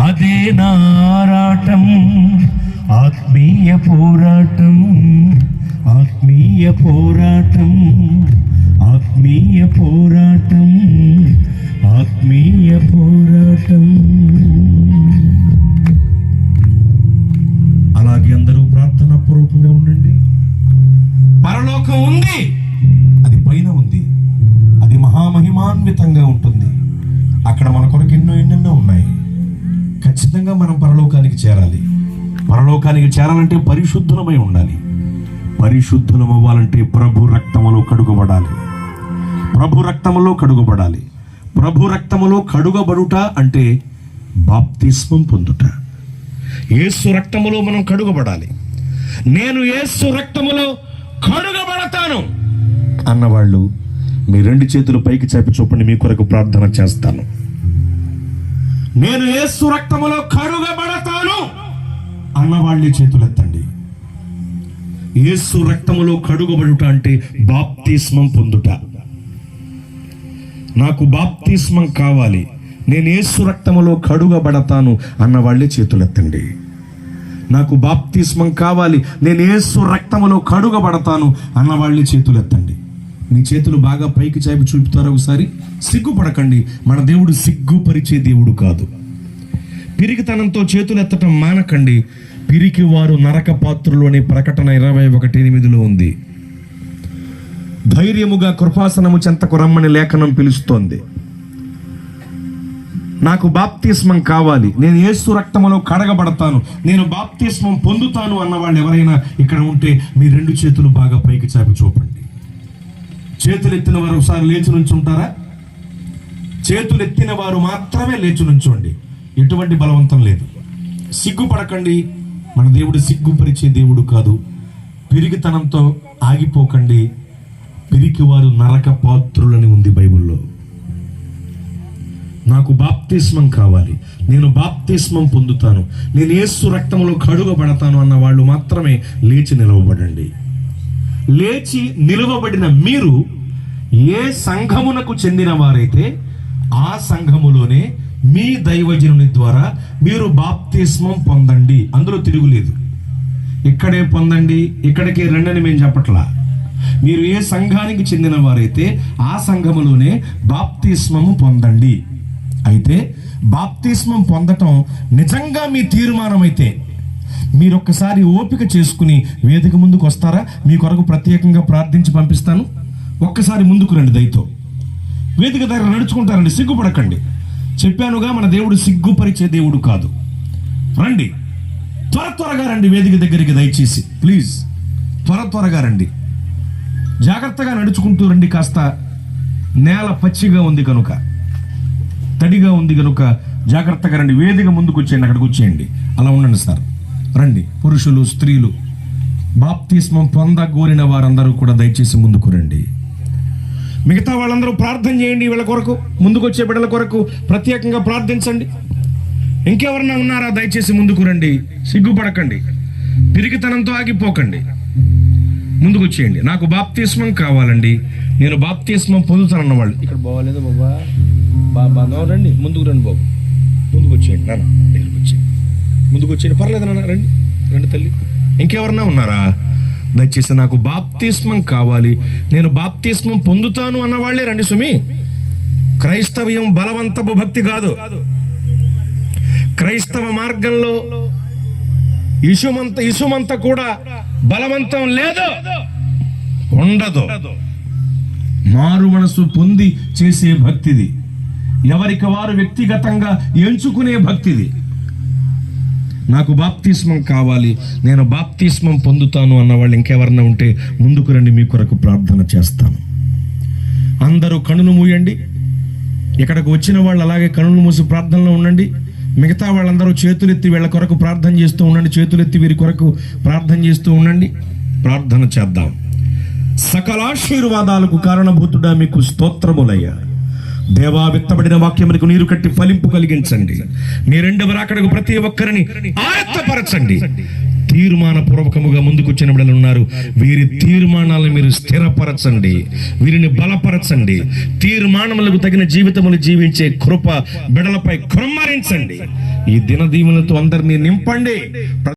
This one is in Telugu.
అదే నారాటం ఆత్మీయ పోరాటం ఆత్మీయ పోరాటం ఆత్మీయ పోరాటం ఆత్మీయ పోరాటం. అలాగే అందరూ ప్రార్థన పూర్వకంగా ఉండండి. పరలోకం ఉంది. అది పైన ఉంది. అది మహామహిమాన్వితంగా ఉంటుంది. అక్కడ మన కొరకు ఎన్నో ఎన్నెన్నో ఉన్నాయి. ఖచ్చితంగా మనం పరలోకానికి చేరాలి. పరలోకానికి చేరాలంటే పరిశుద్ధులమై ఉండాలి. పరిశుద్ధులం అవ్వాలంటే ప్రభు రక్తములో కడుగబడాలి. ప్రభు రక్తములో కడుగబడాలి. ప్రభు రక్తములో కడుగబడుట అంటే బాప్తిస్మం పొందుట. ఏసు రక్తములో మనం కడుగబడాలి. నేను ఏసు రక్తములో కడుగబడతాను అన్నవాళ్ళు మీ రెండు చేతులు పైకి చాపి చూపండి మీ కొరకు ప్రార్థన చేస్తాను. నేను ఏసు రక్తములో కడుగబడతాను అన్నవాళ్ళే చేతులు ఎత్తండి రక్తములో కడుగబడుట అంటే బాప్తిస్మం పొందుట. నాకు బాప్తిస్మం కావాలి. నేను ఏసు రక్తములో కడుగబడతాను అన్న వాళ్ళే చేతులెత్తండి. నాకు బాప్తిస్మం కావాలి. నేను ఏసు రక్తములో కడుగబడతాను అన్న వాళ్ళే చేతులెత్తండి. మీ చేతులు బాగా పైకి చాపి చూపుతారా ఒకసారి? సిగ్గుపడకండి. మన దేవుడు సిగ్గుపరిచే దేవుడు కాదు. పిరికితనంతో చేతులు ఎత్తటం మానకండి. పిరికి వారు నరక పాత్రలోని ప్రకటన ఇరవై ఒకటి ఎనిమిదిలో ఉంది. ధైర్యముగా కృపాసనము చెంతకు రమ్మని లేఖనం పిలుస్తోంది. నాకు బాప్తిస్మం కావాలి. నేను ఏసు రక్తములో కడగబడతాను. నేను బాప్తిస్మం పొందుతాను అన్న వాళ్ళు ఎవరైనా ఇక్కడ ఉంటే మీ రెండు చేతులు బాగా పైకి చాపి చూపండి. చేతులు ఎత్తిన వారు ఒకసారి లేచి నుంచుంటారా? చేతులు ఎత్తిన వారు మాత్రమే లేచి నుంచోండి. ఎటువంటి బలవంతం లేదు. సిగ్గుపడకండి. మన దేవుడు సిగ్గుపరిచే దేవుడు కాదు. పిరిగితనంతో ఆగిపోకండి. పిరికి వారు నరక పాత్రులని ఉంది బైబిల్లో. నాకు బాప్తిస్మం కావాలి. నేను బాప్తిస్మం పొందుతాను. నేను యేసు రక్తంలో కడుగబడతాను అన్న వాళ్ళు మాత్రమే లేచి నిలవబడండి. లేచి నిలువబడిన మీరు ఏ సంఘమునకు చెందిన వారైతే ఆ సంఘములోనే మీ దైవజనుని ద్వారా మీరు బాప్తిస్మం పొందండి. అందులో తిరుగులేదు ఇక్కడే పొందండి ఇక్కడికే రండని మేము చెప్పట్లా. మీరు ఏ సంఘానికి చెందిన వారైతే ఆ సంఘములోనే బాప్తిస్మము పొందండి. అయితే బాప్తిస్మం పొందటం నిజంగా మీ తీర్మానం అయితే మీరు ఒక్కసారి ఓపిక చేసుకుని వేదిక ముందుకు వస్తారా మీ కొరకు ప్రత్యేకంగా ప్రార్థించి పంపిస్తాను. ఒక్కసారి ముందుకు రండి దయతో. వేదిక దగ్గర నడుచుకుంటారండి సిగ్గుపడకండి. చెప్పానుగా మన దేవుడు సిగ్గుపరిచే దేవుడు కాదు. రండి. త్వర త్వరగా రండి వేదిక దగ్గరికి దయచేసి. ప్లీజ్. త్వర త్వరగా రండి. జాగ్రత్తగా నడుచుకుంటూ రండి కాస్త. నేల పచ్చిగా ఉంది కనుక. తడిగా ఉంది కనుక జాగ్రత్తగా రండి. వేదిక ముందుకు వచ్చేయండి అక్కడికి వచ్చేయండి అలా ఉండండి సార్. రండి. పురుషులు స్త్రీలు బాప్తిస్మం పొందగోరిన వారందరూ కూడా దయచేసి ముందుకు రండి. మిగతా వాళ్ళందరూ ప్రార్థన చేయండి వీళ్ళ కొరకు ముందుకు వచ్చే బిడ్డల కొరకు. ప్రత్యేకంగా ప్రార్థించండి. ఇంకెవరన్నా ఉన్నారా? దయచేసి ముందుకు రండి. సిగ్గుపడకండి. పిరికితనంతో ఆగిపోకండి. ముందుకు వచ్చేయండి నాకు బాప్తిస్మం కావాలండి. నేను బాప్తిస్మం పొందుతానన్న వాళ్ళు. ఇక్కడ బాగోలేదు బాబా. బా బాగా రండి. ముందుకు రండి బాబు. ముందుకు వచ్చేయండి నాన్న దగ్గరికి వచ్చేయండి. ముందుకు వచ్చేయండి పర్లేదు నాన్న రండి. రండి తల్లి. ఇంకెవరన్నా ఉన్నారా? దయచేసి నాకు బాప్తిస్మం కావాలి. నేను బాప్తిస్మం పొందుతాను అన్నవాళ్ళే రండి సుమి. క్రైస్తవ్యం బలవంతపు భక్తి కాదు. క్రైస్తవ మార్గంలో ఇసుమంత ఇసుమంత కూడా బలవంతం లేదు. ఉండదు. మారు మనసు పొంది చేసే భక్తిది. ఎవరికి వారు వ్యక్తిగతంగా ఎంచుకునే భక్తిది. నాకు బాప్తిస్మం కావాలి నేను బాప్తిస్మం పొందుతాను అన్న వాళ్ళు ఇంకెవరన్నా ఉంటే ముందుకు రండి మీ కొరకు ప్రార్థన చేస్తాను. అందరూ కనులు మూయండి. ఇక్కడికి వచ్చిన వాళ్ళు అలాగే కనులు మూసి ప్రార్థనలో ఉండండి. మిగతా వాళ్ళందరూ చేతులెత్తి వీళ్ళ కొరకు ప్రార్థన చేస్తూ ఉండండి. చేతులెత్తి వీరి కొరకు ప్రార్థన చేస్తూ ఉండండి. ప్రార్థన చేద్దాం. సకలాశీర్వాదాలకు కారణభూతుడా మీకు స్తోత్రములయ్యా. దేవా విత్తబడిన వాక్యములకు నీరు కట్టి ఫలింపు కలిగించండి. మీ రెండవ రాకడకు ప్రతి ఒక్కరిని ఆయత్తపరచండి. తీర్మానపూర్వకముగా ముందుకొచ్చిన బిడ్డలు ఉన్నారు. వీరి తీర్మానాలను మీరు స్థిరపరచండి. వీరిని బలపరచండి. తీర్మానములకు తగిన జీవితములు జీవించే కృప బిడలపై కృమ్మరించండి. ఈ దినదీవులతో అందరినీ నింపండి.